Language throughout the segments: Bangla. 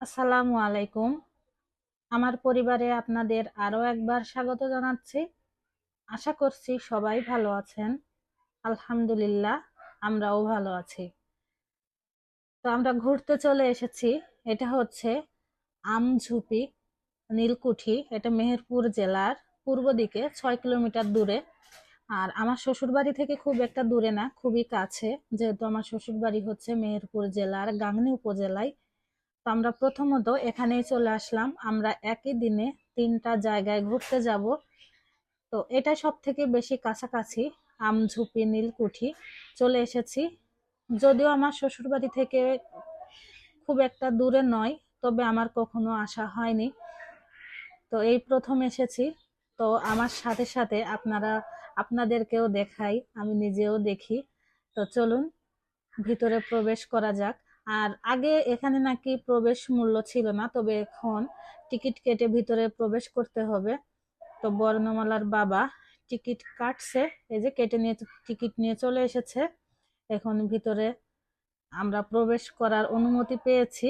আসসালামু আলাইকুম। আমার পরিবারে আপনাদের আরও একবার স্বাগত জানাচ্ছি। আশা করছি সবাই ভালো আছেন। আলহামদুলিল্লাহ, আমরাও ভালো আছি। তো আমরা ঘুরতে চলে এসেছি। এটা হচ্ছে আমঝুপি নীলকুঠি। এটা মেহেরপুর জেলার পূর্ব দিকে ছয় কিলোমিটার দূরে। আর আমার শ্বশুরবাড়ি থেকে খুব একটা দূরে না, খুবই কাছে। যেহেতু আমার শ্বশুরবাড়ি হচ্ছে মেহেরপুর জেলার গাংনি উপজেলায়। তো আমরা প্রথমত এখানেই চলে আসলাম। আমরা একই দিনে তিনটা জায়গায় ঘুরতে যাব। তো এটা সব থেকে বেশি কাছাকাছি আমঝুপি নীলকুঠি, চলে এসেছি। যদিও আমার শ্বশুরবাড়ি থেকে খুব একটা দূরে নয়, তবে আমার কখনো আসা হয়নি। তো এই প্রথম এসেছি। তো আমার সাথে সাথে আপনারা, আপনাদেরকেও দেখাই, আমি নিজেও দেখি। তো চলুন, ভিতরে প্রবেশ করা যাক। আর আগে এখানে নাকি প্রবেশ মূল্য ছিল না, তবে এখন টিকিট কেটে ভিতরে প্রবেশ করতে হবে। তো বর্ণমালার বাবা টিকিট কাটছে, এই যে কেটে নিয়ে টিকিট নিয়ে চলে এসেছে। এখন ভিতরে আমরা প্রবেশ করার অনুমতি পেয়েছি।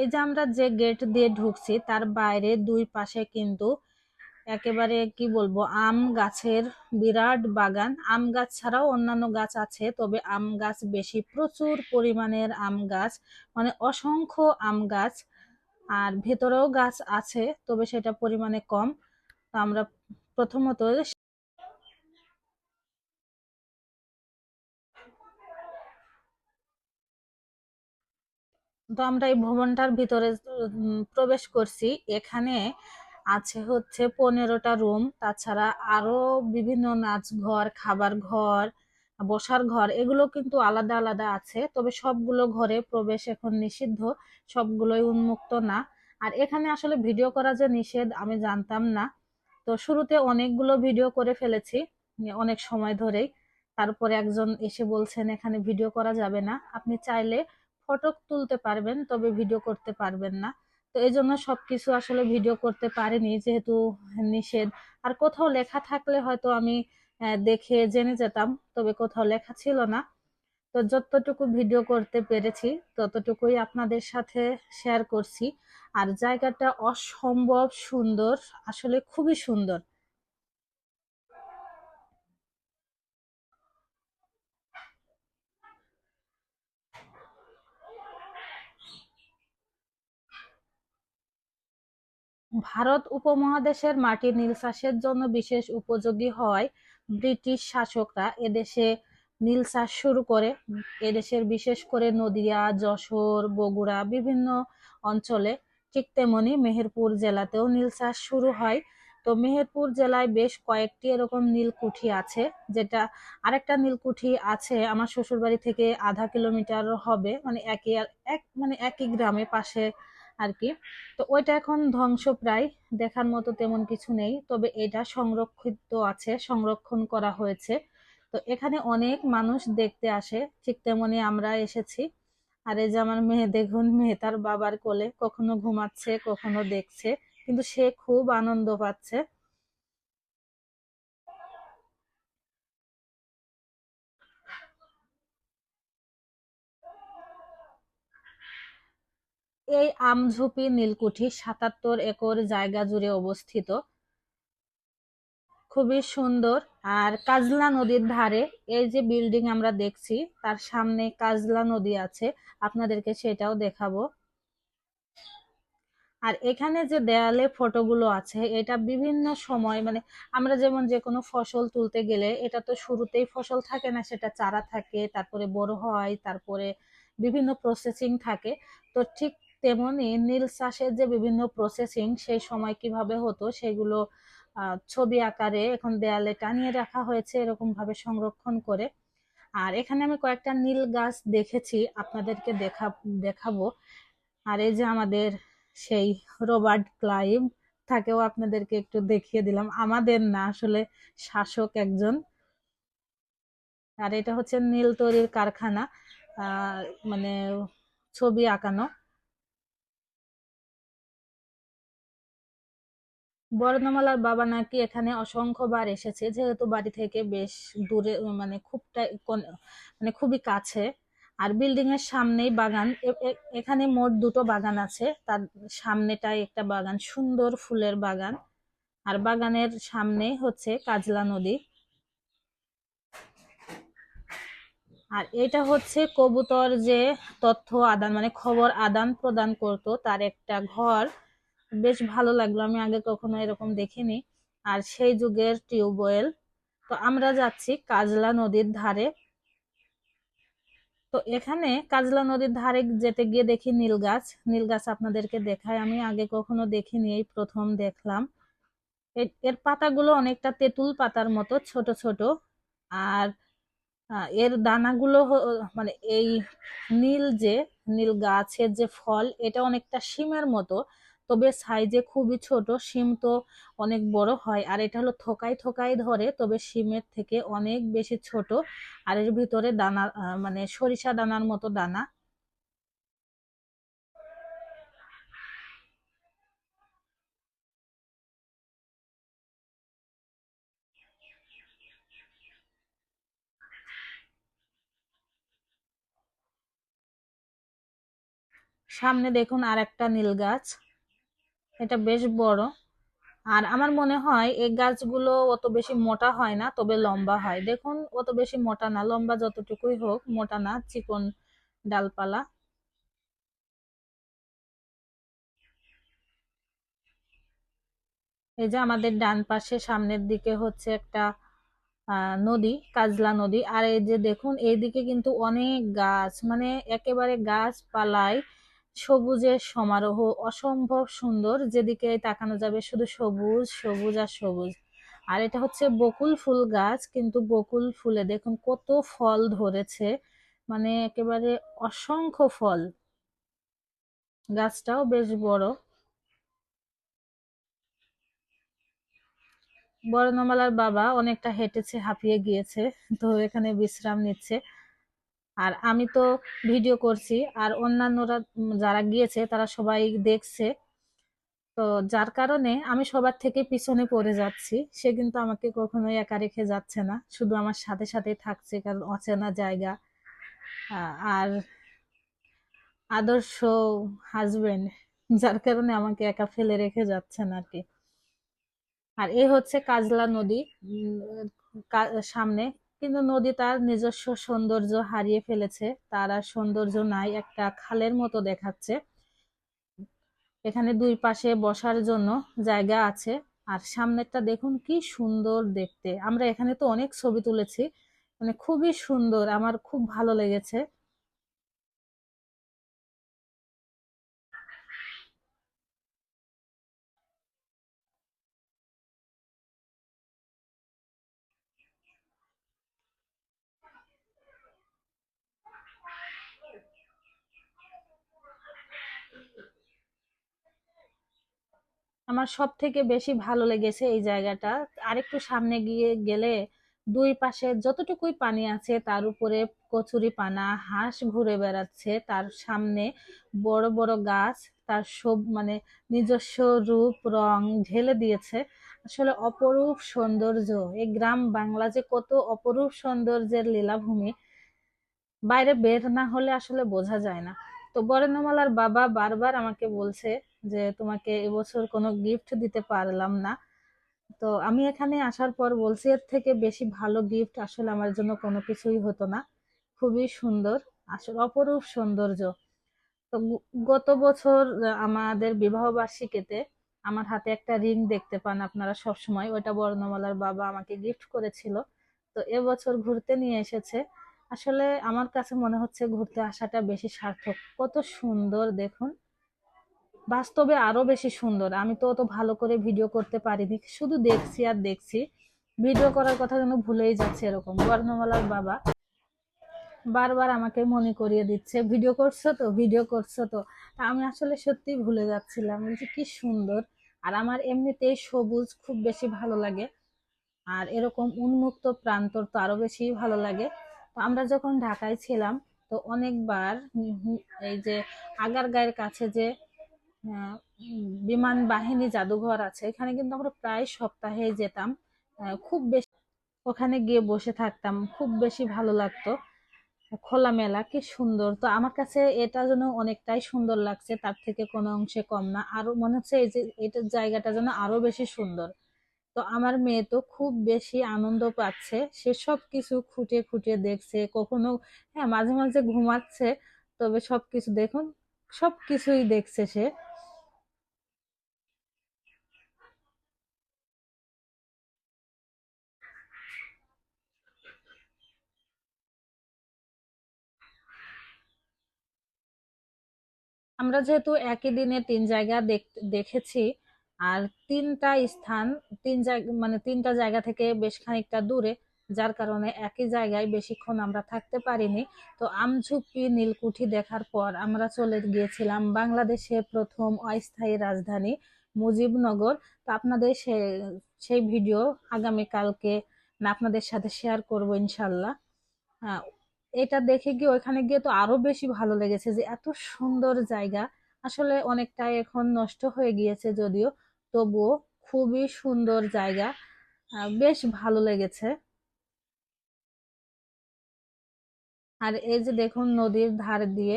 এই যে আমরা যে গেট দিয়ে ঢুকছি, তার বাইরে দুই পাশে কিন্তু একেবারে কি বলব, আম গাছের বিরাট বাগান। আম গাছ ছাড়াও অন্যান্য গাছ আছে, তবে আম গাছ বেশি প্রচুর পরিমাণের আম গাছ মানে অসংখ্য আম গাছ। আর ভেতরেও গাছ আছে, তবে সেটা পরিমাণে কম। তো আমরা প্রথমত তো আমরা এই ভবনটার ভিতরে প্রবেশ করছি। এখানে আছে হচ্ছে পনেরোটা রুম, তাছাড়া আরও বিভিন্ন নাচ ঘর, খাবার ঘর, বসার ঘর, এগুলো কিন্তু আলাদা আলাদা আছে। তবে সবগুলো ঘরে প্রবেশ এখন নিষিদ্ধ, সবগুলোই উন্মুক্ত না। আর এখানে আসলে ভিডিও করা যে নিষেধ, আমি জানতাম না। তো শুরুতে অনেকগুলো ভিডিও করে ফেলেছি, অনেক সময় ধরেই। তারপরে একজন এসে বলছেন, এখানে ভিডিও করা যাবে না। আপনি চাইলে ফটো তুলতে পারবেন, তবে ভিডিও করতে পারবেন না। তো এই জন্য সব কিছু আসলে ভিডিও করতে পারিনি, যেহেতু নিষেধ। আর কোথাও লেখা থাকলে হয়তো আমি দেখে জেনে যেতাম, তবে কোথাও লেখা ছিল না। তো যতটুকু ভিডিও করতে পেরেছি, ততটুকুই আপনাদের সাথে শেয়ার করছি। আর জায়গাটা অসম্ভব সুন্দর, আসলে খুবই সুন্দর। ভারত উপমহাদেশের মাটি নীল চাষের জন্য বিশেষ উপযোগী হয়। ব্রিটিশ শাসকরা এদেশে নীল চাষ শুরু করে। এদেশের বিশেষ করে নদিয়া, যশোর, বগুড়া বিভিন্ন অঞ্চলে ঠিক তেমনি মেহেরপুর জেলাতেও নীল চাষ শুরু হয়। তো মেহেরপুর জেলায় বেশ কয়েকটি এরকম নীলকুঠি আছে, যেটা আরেকটা নীলকুঠি আছে, আমার শ্বশুরবাড়ি থেকে আধা কিলোমিটার হবে মানে একই এক মানে একই গ্রামে পাশে আর কি তো ওইটা এখন ধ্বংসপ্রায় দেখার মতো তেমন কিছু নেই। তবে এটা সংরক্ষিত আছে, সংরক্ষণ করা হয়েছে। তো এখানে অনেক মানুষ দেখতে আসে, ঠিক তেমনি আমরা এসেছি। আর এই যে আমার মেয়ে, দেখুন মেয়ে, তার বাবার কোলে কখনো ঘুমাচ্ছে, কখনো দেখছে। কিন্তু সে খুব আনন্দ পাচ্ছে। এই আমঝুপি নীলকুঠি সাতাত্তর একর জায়গা জুড়ে অবস্থিত। খুবই সুন্দর। আর কাজলা নদীর ধারে এই যে বিল্ডিং আমরা দেখছি, তার সামনে কাজলা নদী আছে। আপনাদেরকে সেটাও দেখাবো। আর এখানে যে দেয়ালে ফটোগুলো আছে, এটা বিভিন্ন সময় মানে আমরা যেমন যে কোনো ফসল তুলতে গেলে, এটা তো শুরুতেই ফসল থাকে না, সেটা চারা থাকে, তারপরে বড় হয়, তারপরে বিভিন্ন প্রসেসিং থাকে। তো ঠিক তেমনি নীল চাষের যে বিভিন্ন প্রসেসিং সেই সময় কীভাবে হতো সেগুলো ছবি আকারে এখন দেয়ালে টানিয়ে রাখা হয়েছে এরকম ভাবে সংরক্ষণ করে। আর এখানে আমি কয়েকটা নীল গাছ দেখেছি, আপনাদেরকে দেখা, দেখাবো। আর এই যে আমাদের সেই রবার্ট ক্লাইভ, তাকেও আপনাদেরকে একটু দেখিয়ে দিলাম। আমাদের না, আসলে শাসক একজন। আর এটা হচ্ছে নীল তৈরির কারখানা মানে ছবি আঁকানো। বর্ণমালার বাবা নাকি এখানে অসংখ্যবার এসেছে, যেহেতু বাড়ি থেকে বেশ দূরে মানে খুবটা মানে খুবই কাছে। আর বিল্ডিং এর সামনেই বাগান এখানে মোট দুটো বাগান আছে। তার সামনেটাই একটা বাগান, সুন্দর ফুলের বাগান। আর বাগানের সামনে হচ্ছে কাজলা নদী। আর এটা হচ্ছে কবুতর যে তথ্য আদান মানে খবর আদান প্রদান করতো, তার একটা ঘর। বেশ ভালো লাগল। আমি আগে কখনো এরকম দেখিনি। আর সেই যুগের টিউবওয়েল তো আমরা যাচ্ছি কাজলা নদীর ধারে। তো এখানে কাজলা নদীর ধারে যেতে গিয়ে দেখি নীল গাছ। নীল গাছ আপনাদেরকে দেখায়। আমি আগে কখনো দেখিনি, এই প্রথম দেখলাম। এর পাতাগুলো অনেকটা তেঁতুল পাতার মতো, ছোট ছোট। আর এর দানাগুলো মানে এই নীল যে, নীল গাছের যে ফল, এটা অনেকটা শিমের মতো। তবে সাইজে খুবই ছোট শিম তো অনেক বড় হয়। আর এটা হলো থোকাই থোকাই ধরে, তবে শিমের থেকে অনেক বেশি ছোট। আর এর ভিতরে দানা মানে সরিষা দানার মতো দানা। সামনে দেখুন আর একটা নীল গাছ। এটা বেশ বড়। আর আমার মনে হয় এই গাছগুলো অত বেশি মোটা হয় না, তবে লম্বা হয়। দেখুন, অত বেশি মোটা না, লম্বা যতটুকুই হোক, মোটা না, চিকন ডালপালা। এই যে আমাদের ডান পাশে সামনের দিকে হচ্ছে একটা নদী, কাজলা নদী। আর এই যে দেখুন, এইদিকে কিন্তু অনেক গাছ মানে একেবারে গাছ গাছপালায় সবুজের সমারোহ, অসম্ভব সুন্দর। যেদিকে তাকানো যাবে শুধু সবুজ সবুজ আর সবুজ। আর এটা হচ্ছে বকুল ফুল গাছ, কিন্তু বকুল ফুলে দেখুন কত ফল ধরেছে। মানে একেবারে অসংখ্য ফল। গাছটাও বেশ বড়। বর্ণমালার বাবা অনেকটা হেঁটেছে, হাঁপিয়ে গিয়েছে, তো এখানে বিশ্রাম নিচ্ছে। আর আমি তো ভিডিও করছি, আর অন্যান্যরা যারা গিয়েছে তারা সবাই দেখছে। তো যার কারণে আমি সবার থেকে পিছনে পড়ে যাচ্ছি। সে কিন্তু আমাকে কখনোই একা রেখে যাচ্ছে না, শুধু আমার সাথে সাথে থাকছে, কারণ অচেনা জায়গা। আর আদর্শ হাজবেন্ড যার কারণে আমাকে একা ফেলে রেখে যাচ্ছে না আর কি। আর এই হচ্ছে কাজলা নদী সামনে। কিন্তু নদী তার নিজস্ব সৌন্দর্য হারিয়ে ফেলেছে। তার আর সৌন্দর্য নাই, একটা খালের মতো দেখাচ্ছে। এখানে দুই পাশে বসার জন্য জায়গা আছে। আর সামনেরটা দেখুন, কি সুন্দর দেখতে। আমরা এখানে তো অনেক ছবি তুলেছি মানে খুবই সুন্দর, আমার খুব ভালো লেগেছে। আমার সব থেকে বেশি ভালো লেগেছে এই জায়গাটা। আরেকটু সামনে গিয়ে গেলে দুই পাশে যতটুকুই পানি আছে তার উপরে কচুরি পানা, হাঁস ঘুরে বেড়াচ্ছে তার সামনে। বড় বড় গাছ তার সব মানে নিজস্ব রূপ, রং ঢেলে দিয়েছে। আসলে অপরূপ সৌন্দর্য। এই গ্রাম বাংলা যে কত অপরূপ সৌন্দর্যের লীলাভূমি, বাইরে বের না হলে আসলে বোঝা যায় না। তো বরেণ্যমালার বাবা বারবার আমাকে বলছে যে তোমাকে এবছর কোনো গিফট দিতে পারলাম না। তো আমি এখানে আসার পর বলছি, এর থেকে বেশি ভালো গিফট আসলে আমার জন্য কোনো কিছুই হতো না। খুবই সুন্দর, আসলে অপরূপ সৌন্দর্য। তো গত বছর আমাদের বিবাহ বার্ষিকীতে আমার হাতে একটা রিং দেখতে পান আপনারা সব সময় ওইটা বর্ণমালার বাবা আমাকে গিফট করেছিল। তো এবছর ঘুরতে নিয়ে এসেছে। আসলে আমার কাছে মনে হচ্ছে ঘুরতে আসাটা বেশি সার্থক। কত সুন্দর, দেখুন। বাস্তবে আরও বেশি সুন্দর। আমি তো অত ভালো করে ভিডিও করতে পারিনি, শুধু দেখছি আর দেখছি। ভিডিও করার কথা যেন ভুলেই যাচ্ছে এরকম। বর্ণমালার বাবা বারবার আমাকে মনে করিয়ে দিচ্ছে ভিডিও করছ তো? ভিডিও করছ তো? আমি আসলে সত্যি ভুলে যাচ্ছিলাম। বলছি কি সুন্দর। আর আমার এমনিতেই সবুজ খুব বেশি ভালো লাগে। আর এরকম উন্মুক্ত প্রান্তর তো আরও বেশি ভালো লাগে। তো আমরা যখন ঢাকায় ছিলাম, তো অনেকবার এই যে আগার গায়ের কাছে যে বিমান বাহিনী জাদুঘর আছে। এখানে কিন্তু আমরা প্রায় সপ্তাহে যেতাম। খুব বেশি ওখানে গিয়ে বসে থাকতাম। খুব বেশি ভালো লাগতো। খোলামেলা, কি সুন্দর। তো আমার কাছে এটা যেন অনেকটাই সুন্দর লাগছে। তার থেকে কোনো অংশে কম না। আরও মনে হচ্ছে এই যে এটার জায়গাটা যেন আরও বেশি সুন্দর। তো আমার মেয়ে তো খুব বেশি আনন্দ পাচ্ছে। সে সব কিছু খুঁটিয়ে খুঁটিয়ে দেখছে। কখনো হ্যাঁ মাঝে মাঝে ঘুমাচ্ছে। তবে সব কিছু দেখুন, সব কিছুই দেখছে সে। আমরা যেহেতু একই দিনে তিন জায়গা দেখ- দেখেছি, আর তিনটা স্থান, তিন জায়গা মানে তিনটা জায়গা থেকে বেশ খানিকটা দূরে, যার কারণে একই জায়গায় বেশিক্ষণ আমরা থাকতে পারিনি। তো আমঝুপি, নীলকুঠি দেখার পর আমরা চলে গিয়েছিলাম বাংলাদেশের প্রথম অস্থায়ী রাজধানী মুজিবনগর। তো আপনাদের সে, সেই ভিডিও আগামীকালকে আপনাদের সাথে শেয়ার করব ইনশাল্লাহ। এটা দেখে গিয়ে ওইখানে গিয়ে তো আরও বেশি ভালো লেগেছে যে এত সুন্দর জায়গা। আসলে অনেকটাই এখন নষ্ট হয়ে গিয়েছে যদিও, তবুও খুবই সুন্দর জায়গা। বেশ ভালো লেগেছে। আর এই যে দেখুন নদীর ধার দিয়ে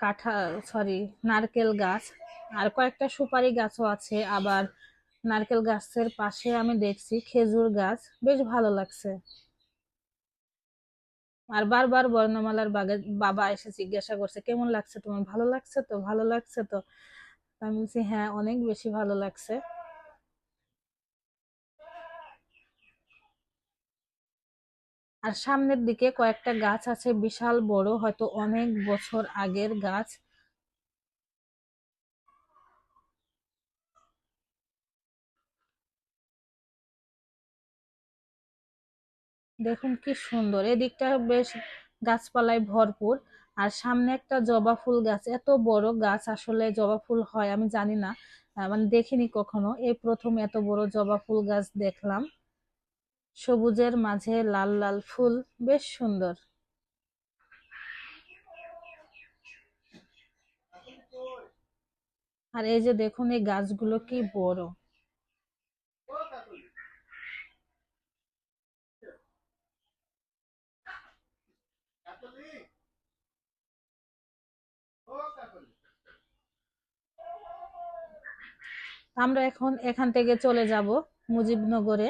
কাঁঠা সরি নারকেল গাছ। আর কয়েকটা সুপারি গাছও আছে। আবার নারকেল গাছের পাশে আমি দেখছি খেজুর গাছ। বেশ ভালো লাগছে। আর বারবার বর্ণমালার বাবা এসে জিজ্ঞাসা করছে, কেমন লাগছে তোমার? ভালো লাগছে তো? ভালো লাগছে তো আমি বলছি হ্যাঁ অনেক বেশি ভালো লাগছে। আর সামনের দিকে কয়েকটা গাছ আছে, বিশাল বড়, হয়তো অনেক বছর আগের গাছ। দেখুন কি সুন্দর। এদিকটা বেশ গাছপালায় ভরপুর। আর সামনে একটা জবা ফুল গাছ। এত বড় গাছ আসলে জবা ফুল হয়, আমি জানি না। মানে দেখিনি কখনো। এই প্রথম এত বড় জবা ফুল গাছ দেখলাম। সবুজের মাঝে লাল লাল ফুল। বেশ সুন্দর। আর এই যে দেখুন, এই গাছগুলো কি বড়। আমরা এখন এখান থেকে চলে যাব মুজিবনগরে।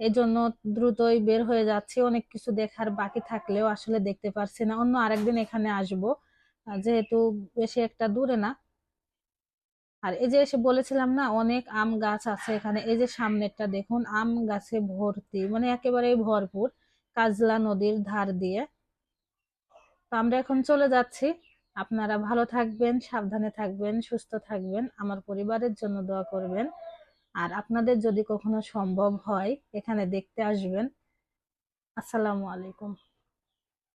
এই জন্য দ্রুতই বের হয়ে যাচ্ছি। অনেক কিছু দেখার বাকি থাকলেও আসলে দেখতে পারছি না। অন্য আরেকদিন এখানে আসব। যেহেতু বেশি একটা দূরে না। আর এই যে এসে বলেছিলাম না, অনেক আম গাছ আছে এখানে। এই যে সামনেরটা দেখুন, আম গাছে ভর্তি মানে একেবারেই ভরপুর। কাজলা নদীর ধার দিয়ে। তো আমরা এখন চলে যাচ্ছি। আপনারা ভালো থাকবেন, সাবধানে থাকবেন, সুস্থ থাকবেন। আমার পরিবারের জন্য দোয়া করবেন। আর আপনাদের যদি কখনো সম্ভব হয়, এখানে দেখতে আসবেন। আসসালামু আলাইকুম।